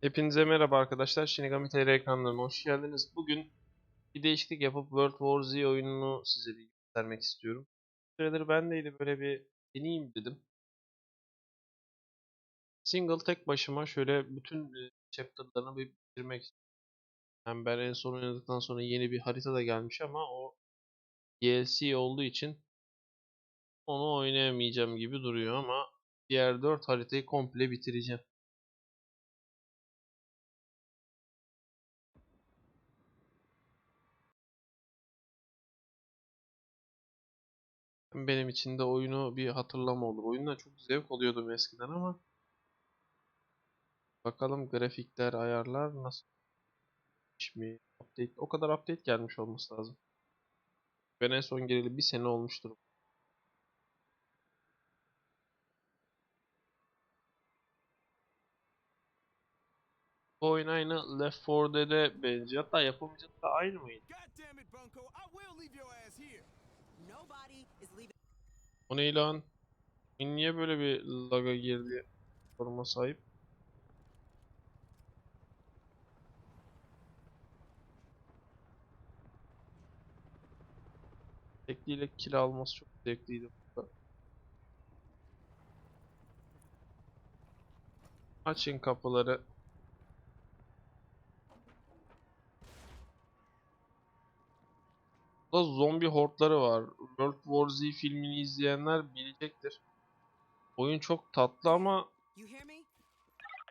Hepinize merhaba arkadaşlar. Shinigami TR ekranlarına hoş geldiniz. Bugün bir değişiklik yapıp World War Z oyununu size bir göstermek istiyorum. Süredir bendeydi böyle bir deneyeyim dedim. Single tek başıma şöyle bütün e, chapter'larını bir bitirmek istiyorum. Yani ben en son oynadıktan sonra yeni bir harita da gelmiş ama o DLC olduğu için onu oynayamayacağım gibi duruyor ama diğer 4 haritayı komple bitireceğim. Benim için de oyunu bir hatırlama olur. Oyundan çok zevk alıyordum eskiden ama bakalım grafikler, ayarlar nasıl mi? Update, o kadar update gelmiş olması lazım. Ben en son gireli bir sene olmuştur. Bu oyun aynı Left 4 Dead'e benziyor. Hatta yapımcısı da aynı mıydı? O ne lan? Niye böyle bir laga girdi? Forma sahip. Tekliyle kill alması çok zevkliydi burada. Açın kapıları. Burada zombi hortları var. World War Z filmini izleyenler bilecektir. Oyun çok tatlı ama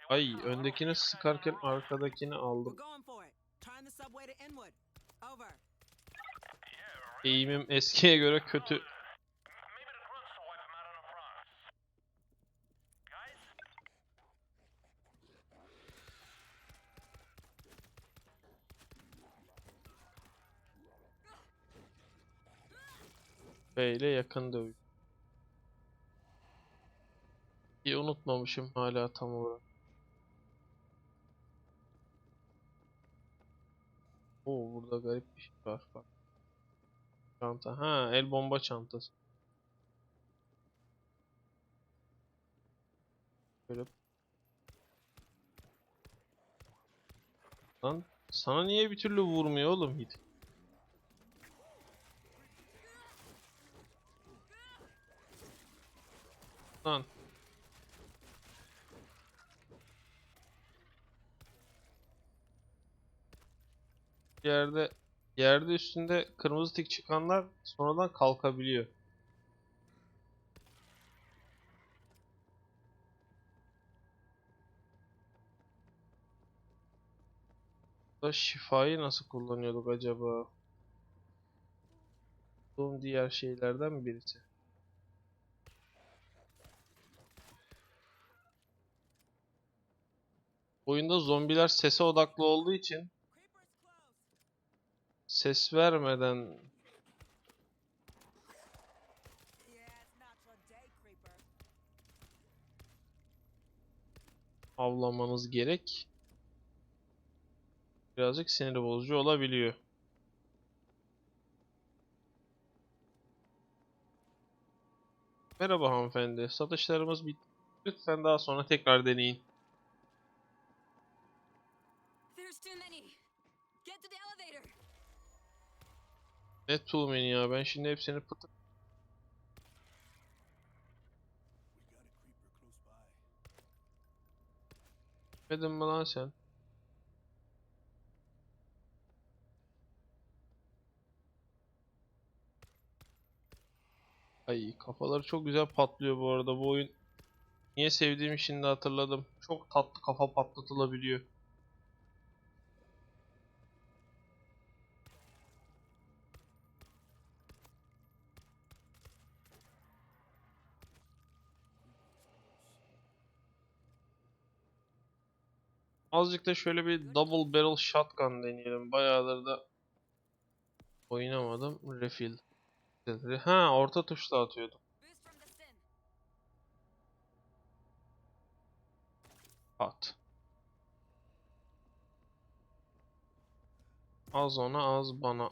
ay öndekini sıkarken arkadakini aldım. Eğimim eskiye göre kötü. B ile yakın dövüş. İyi unutmamışım hala tam olarak. Oo burada garip bir şey var bak. Çanta. Ha el bomba çantası. Böyle. Lan sana niye bir türlü vurmuyor oğlum hiç? Lan. Yerde yerde üstünde kırmızı tik çıkanlar sonradan kalkabiliyor. Da şifayı nasıl kullanıyorduk acaba? Bu diğer şeylerden birisi. Oyunda zombiler sese odaklı olduğu için ses vermeden avlamanız gerek. Birazcık sinir bozucu olabiliyor. Merhaba hanımefendi. Satışlarımız bitti. Lütfen daha sonra tekrar deneyin. Ne too many ya. Ben şimdi hepsini pıtı We got a creeper close by. Demedin mi lan sen? Ay kafaları çok güzel patlıyor bu arada bu oyun. Niye sevdiğimi şimdi hatırladım. Çok tatlı kafa patlatılabiliyor. Azıcık da şöyle bir double barrel shotgun deneyelim. Bayağıdır da oynamadım. Refill. Ha orta tuşla atıyordum. At. Az ona az bana.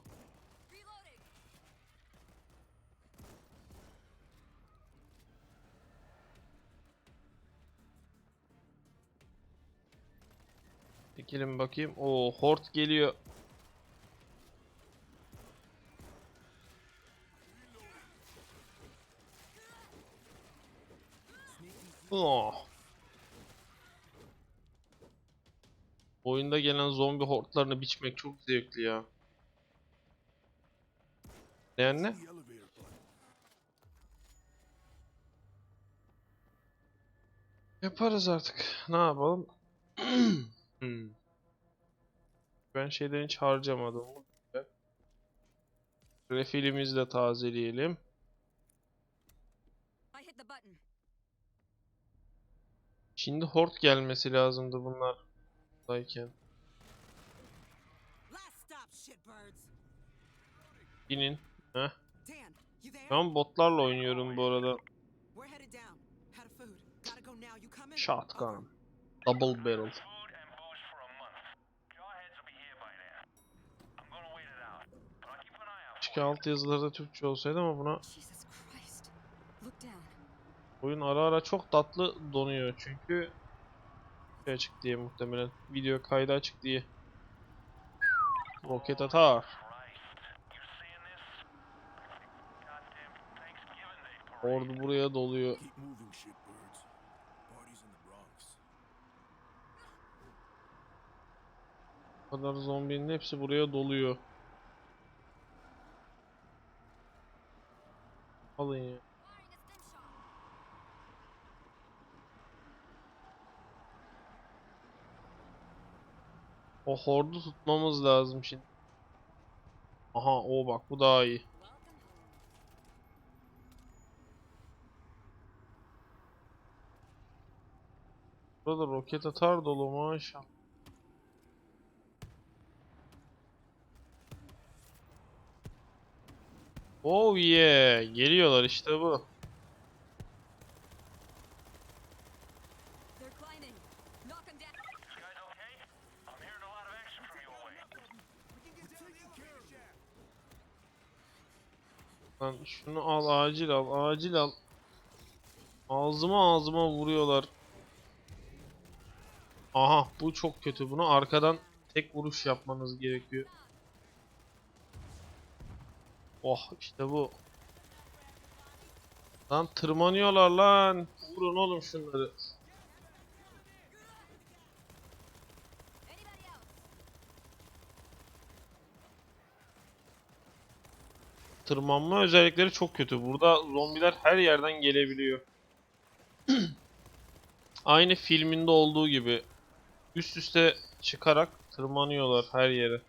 Çekelim bakayım. Oo hort geliyor. Oh. Oyunda gelen zombi hortlarını biçmek çok zevkli ya. Ne anne? Yaparız artık. Ne yapalım? Hmm. Ben şeyden hiç harcamadım. Refilimizi de tazeleyelim. Şimdi hort gelmesi lazımdı bunlar buradayken. Binin. Heh. Ben botlarla oynuyorum bu arada. Shotgun. Double barrel. Keşke alt yazıları da Türkçe olsaydı ama buna oyun ara ara çok tatlı donuyor çünkü şey açık diye muhtemelen video kaydı açık diye. Roket atar. Ordu buraya doluyor. Bu kadar zombinin hepsi buraya doluyor. Alın ya. O hordu tutmamız lazım şimdi. Aha o bak bu daha iyi. Burada roket atar dolu maşallah. Get to the elevator shaft. Lan şunu al acil al acil al. Ağzıma ağzıma vuruyorlar. Aha bu çok kötü. Bunu arkadan tek vuruş yapmanız gerekiyor. Oh işte bu. Lan tırmanıyorlar lan. Vurun oğlum şunları. Tırmanma özellikleri çok kötü. Burada zombiler her yerden gelebiliyor. Aynı filminde olduğu gibi üst üste çıkarak tırmanıyorlar her yere.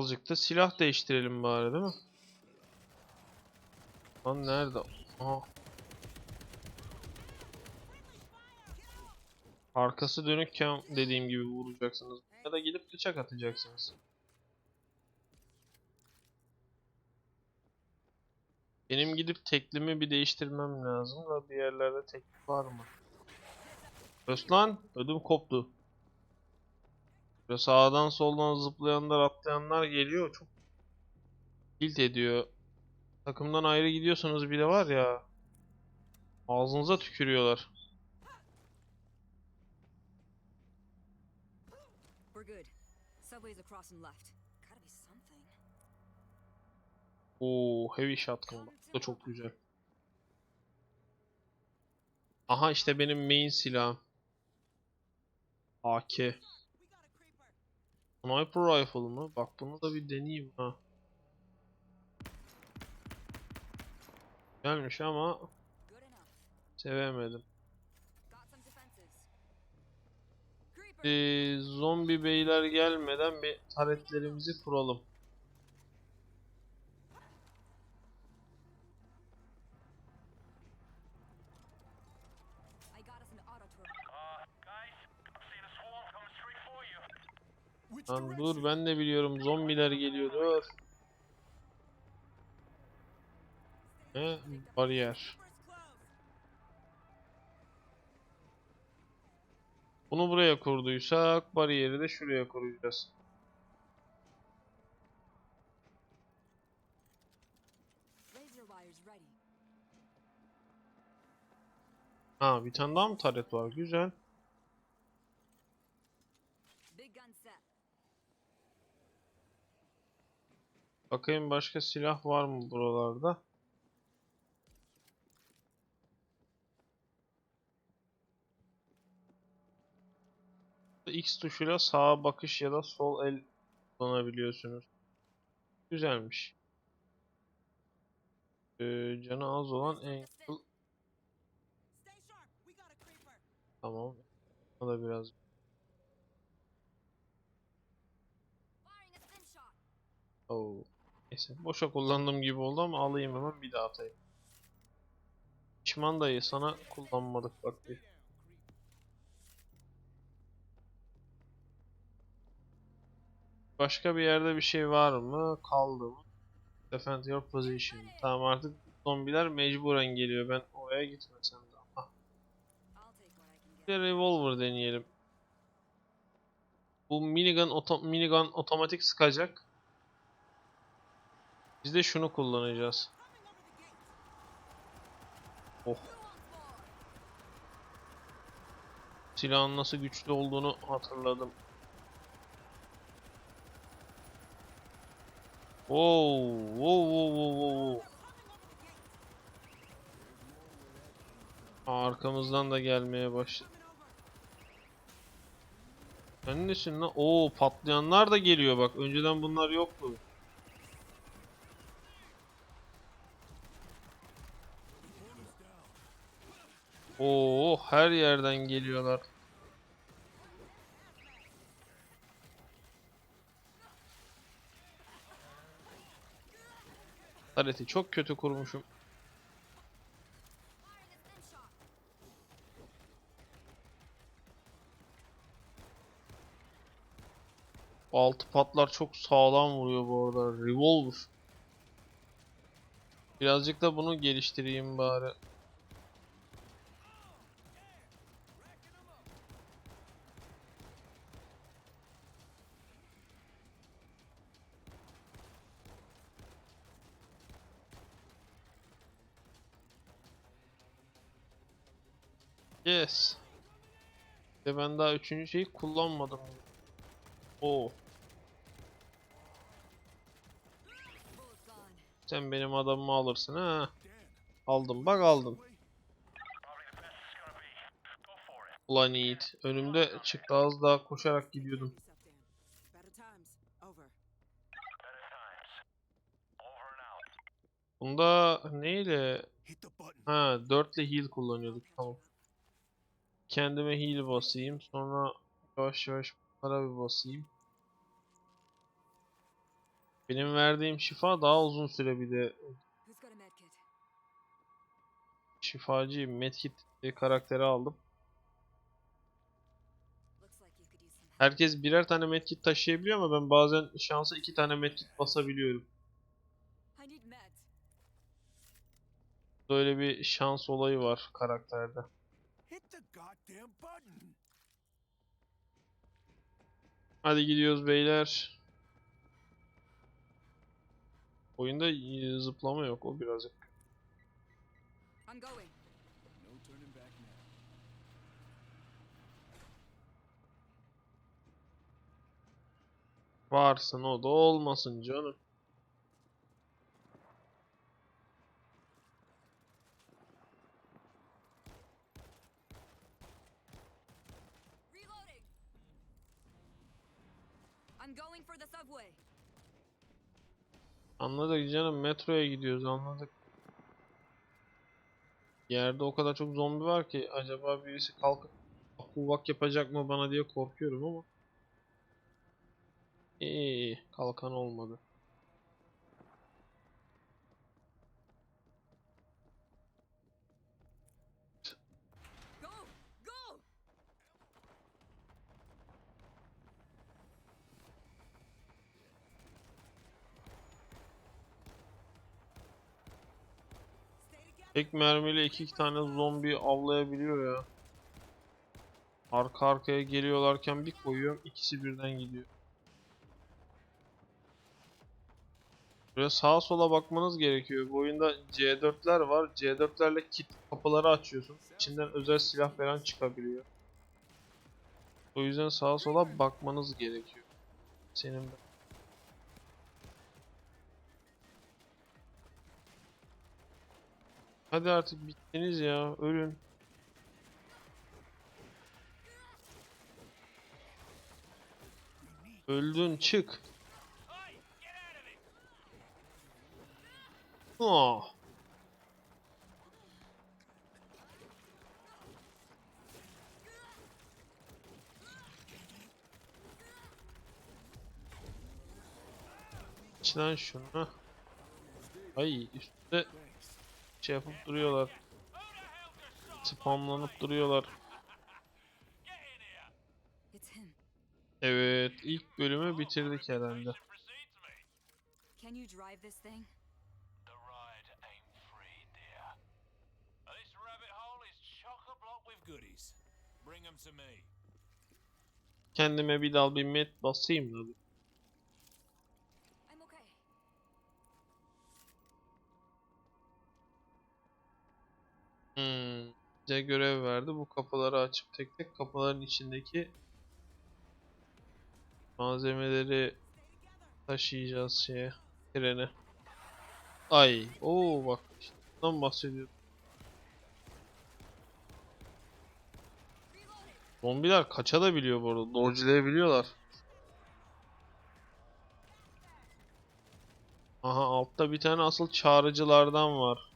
Azıcık da silah değiştirelim bari değil mi? Lan nerede? Aha. Arkası dönükken dediğim gibi vuracaksınız. Ya da gidip bıçak atacaksınız. Benim gidip teklimi bir değiştirmem lazım da bir yerlerde teklik var mı? Özlan ödüm koptu. Böyle sağdan soldan zıplayanlar atlayanlar geliyor çok tilt ediyor. Takımdan ayrı gidiyorsanız bile var ya ağzınıza tükürüyorlar. Oo heavy shotgun. Bu da çok güzel. Aha işte benim main silahım. AK. Sniper rifle mı? Bak bunu da bir deneyeyim ha. Gelmiş ama sevemedim. Ee, zombi beyler gelmeden bir taretlerimizi kuralım. Lan dur ben de biliyorum zombiler geliyor dur. Ne? Bariyer. Bunu buraya kurduysak bariyeri de şuraya kuracağız. Ha bir tane daha mı taret var? Güzel. Bakayım başka silah var mı buralarda? X tuşuyla sağa bakış ya da sol el kullanabiliyorsunuz. Güzelmiş. Ee, canı az olan creeper. tamam. O da biraz Firing Neyse boşa kullandığım gibi oldu ama alayım hemen bir daha atayım. Pişman dayı sana kullanmadık bak bir. Başka bir yerde bir şey var mı? Kaldı mı? Defend your position. Tamam artık zombiler mecburen geliyor. Ben oraya gitmesem de. Can bir de revolver deneyelim. Bu minigun, oto minigun otomatik sıkacak. Biz de şunu kullanacağız. Oh. Silahın nasıl güçlü olduğunu hatırladım. Wow, wow, wow, wow, wow. Arkamızdan da gelmeye başladı. Sen nesin lan? Oo patlayanlar da geliyor bak. Önceden bunlar yoktu. Oo her yerden geliyorlar. Tareti çok kötü kurmuşum. Altı patlar çok sağlam vuruyor bu arada. Revolver. Birazcık da bunu geliştireyim bari. Ben daha üçüncü şeyi kullanmadım. Oo. Sen benim adamımı alırsın ha. Aldım bak aldım. Ulan Yiğit. Önümde çıktı az daha koşarak gidiyordum. Bunda neyle? Ha 4 ile heal kullanıyorduk tamam. Kendime heal basayım sonra yavaş yavaş para bir basayım. Benim verdiğim şifa daha uzun süre bir de şifacıyım. Medkit karakteri aldım. Herkes birer tane medkit taşıyabiliyor ama ben bazen şansa iki tane medkit basabiliyorum. Böyle bir şans olayı var karakterde. Hit the goddamn button. Hadi gidiyoruz beyler. Oyunda zıplama yok o birazcık. I'm going. No turning back now. Varsın o da olmasın canım. Anladık canım metroya gidiyoruz anladık. Yerde o kadar çok zombi var ki acaba birisi kalkıp kuvak yapacak mı bana diye korkuyorum ama. İyi kalkan olmadı. Tek mermiyle iki tane zombi avlayabiliyor ya. Arka arkaya geliyorlarken bir koyuyorum ikisi birden gidiyor. Böyle sağa sola bakmanız gerekiyor. Bu oyunda C4'ler var. C4'lerle kit kapıları açıyorsun. İçinden özel silah falan çıkabiliyor. O yüzden sağa sola bakmanız gerekiyor. Senin de. Hadi artık bittiniz ya. Ölün. Öldün çık. Oh. İçinden şunu. hah. Ay üstte şey yapıp duruyorlar. Spamlanıp duruyorlar. Evet ilk bölümü bitirdik herhalde. Can you drive this thing? The ride ain't free, dear. This rabbit hole is chock-a-block with Goodies. Bring them to me. Kendime bir dal bir met basayım da. Hmm. Görev verdi. Bu kapıları açıp tek tek kapıların içindeki malzemeleri taşıyacağız şeye, trene. Ay, oo bak işte bundan bahsediyorum. Zombiler kaçabiliyor bu arada. Dodge'layabiliyorlar. Aha altta bir tane asıl çağrıcılardan var.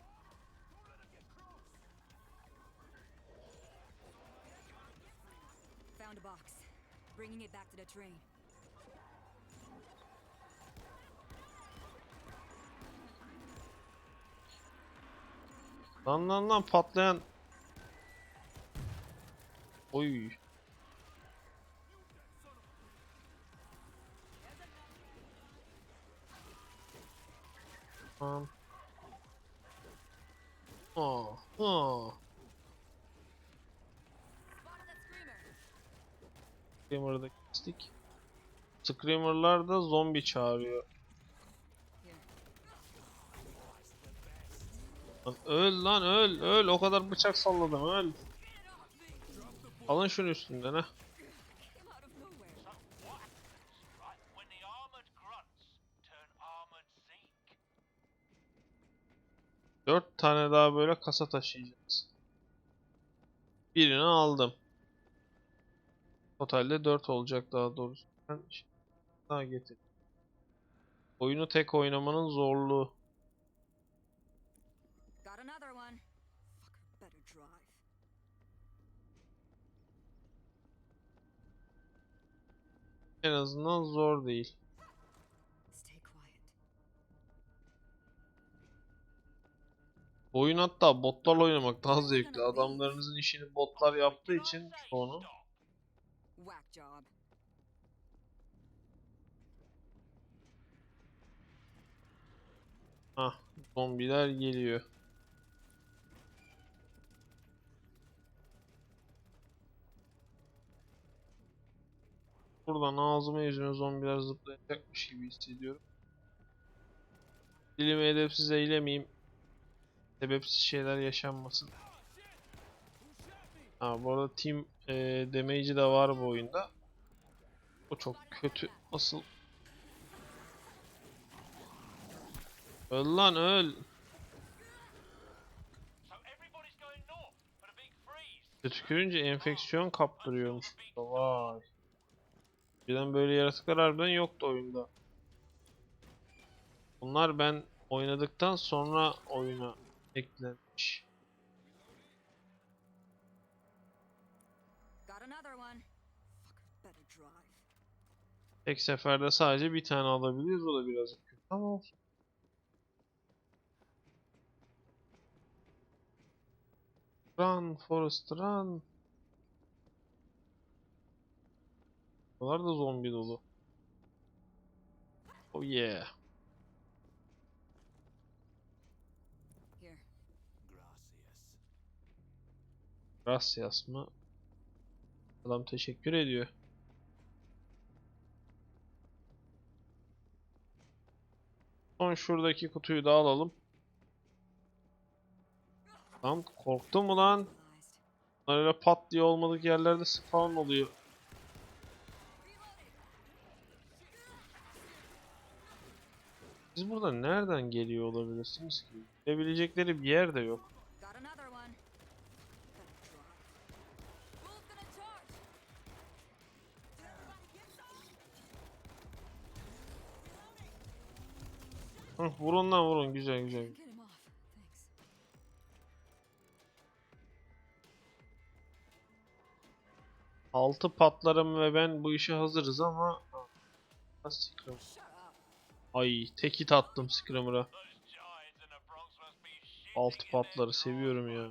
Lan lan lan patlayan. Oy. Tamam. Aa, aa. Spotted that screamer. Screamer'ı da kestik. Screamer'lar da zombi çağırıyor. Lan öl lan öl öl o kadar bıçak salladım öl. Alın şunu üstünden ha. Dört tane daha böyle kasa taşıyacağız. Birini aldım. Totalde 4 olacak daha doğrusu. Ben daha getir. Oyunu tek oynamanın zorluğu. En azından zor değil. Oyun hatta botlarla oynamak daha zevkli. Adamlarınızın işini botlar yaptığı için onu. Hah, zombiler geliyor. Buradan ağzıma yüzüme zombiler zıplayacakmış gibi hissediyorum. Dilimi edepsiz eylemeyeyim. Sebepsiz şeyler yaşanmasın. Ha bu arada team e, damage'i de var bu oyunda. O çok kötü. Asıl Öl lan öl. Tükürünce enfeksiyon kaptırıyormuş. Vay. Birden böyle yaratıklar harbiden yoktu oyunda. Bunlar ben oynadıktan sonra oyuna eklenmiş. Tek seferde sadece bir tane alabiliyoruz. O da birazcık kötü ama olsun. Run Forest run. Bunlar da zombi dolu. Oh yeah. Gracias. Mı? Adam teşekkür ediyor. Son şuradaki kutuyu da alalım. Lan korktun mu lan? Lan Öyle pat diye olmadık yerlerde spawn oluyor. Siz burada nereden geliyor olabilirsiniz ki? Gidebilecekleri bir yer de yok. Hı, vurun lan vurun güzel güzel. Altı patlarım ve ben bu işe hazırız ama... Ha, Scrum. Ay attım Bronx must be shitting Alt patları seviyorum ya.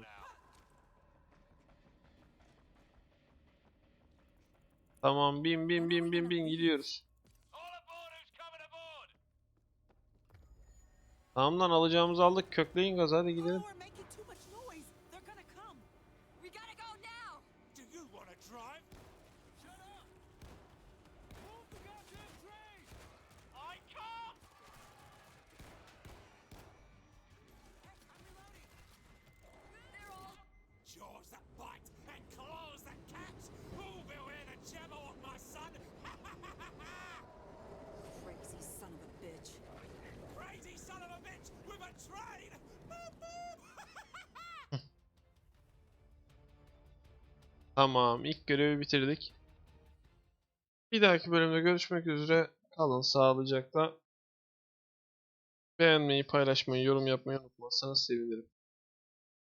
Tamam bin bin bin bin bin gidiyoruz. Tamam lan alacağımızı aldık kökleyin gaz hadi gidelim. Tamam ilk görevi bitirdik. Bir dahaki bölümde görüşmek üzere. Kalın sağlıcakla. Beğenmeyi, paylaşmayı, yorum yapmayı unutmazsanız sevinirim.